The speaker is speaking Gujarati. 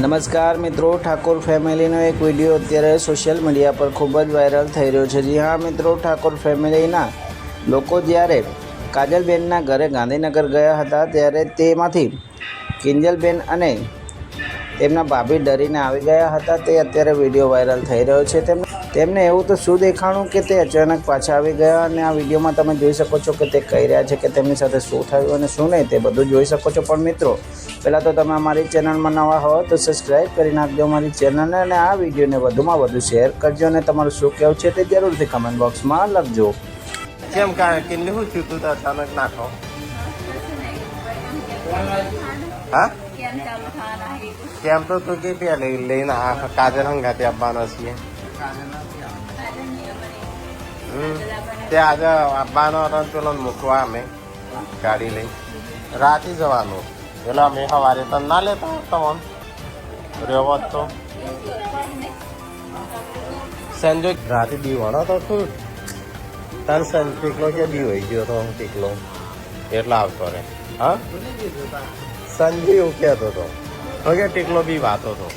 નમસ્કાર મિત્રો ઠાકોર ફેમિલીનો એક વીડિયો અત્યારે સોશિયલ મીડિયા પર ખૂબ જ વાયરલ થઈ રહ્યો છે. જી હા મિત્રો ઠાકોર ફેમિલીના લોકો જ્યારે કાજલબેનના ઘરે ગાંધીનગર ગયા હતા ત્યારે તેમાંથી કિંજલબેન અને તેમના ભાભી ડરીને આવી ગયા હતા તે અત્યારે વીડિયો વાયરલ થઈ રહ્યો છે. તેમ તેમને એવું તો શું દેખાણું કે તે અચાનક પાછા આવી ગયા અને આ વિડીયોમાં તમે જોઈ શકો છો કે તે કહી રહ્યા છે કે તેમની સાથે શું થયું અને શું નહીં તે બધું જોઈ શકો છો. પણ મિત્રો પહેલાં તો તમે અમારી ચેનલમાં નવા હો તો સબસ્ક્રાઈબ કરી નાખજો અમારી ચેનલને અને આ વિડીયોને વધુમાં વધુ શેર કરજો અને તમારું શું કહેવું છે તે જરૂરથી કમેન્ટ બોક્સમાં લખજો. કેમ કારણ કે શું થયું તું અચાનક નાખો હા? કેમ હે તો તું કે પેલે લઈને આ કાજલ હંગાતે આપવાનો છીએ. તે આજે આવવાનો હતો પેલો મૂકવા અમે ગાડી લઈ. રાતે જવાનું. પેલો અમે સવારે તો ના લેતા તમને જ તો. સંજય રાતે દીવાનો તો શું? તાર સંજ પીકલો કે બી હોય ગયો તો પીકલો એટલા આવતો રે હા? સંજય કેતો હતો. હવે ટીકલો બી વાતો હતો.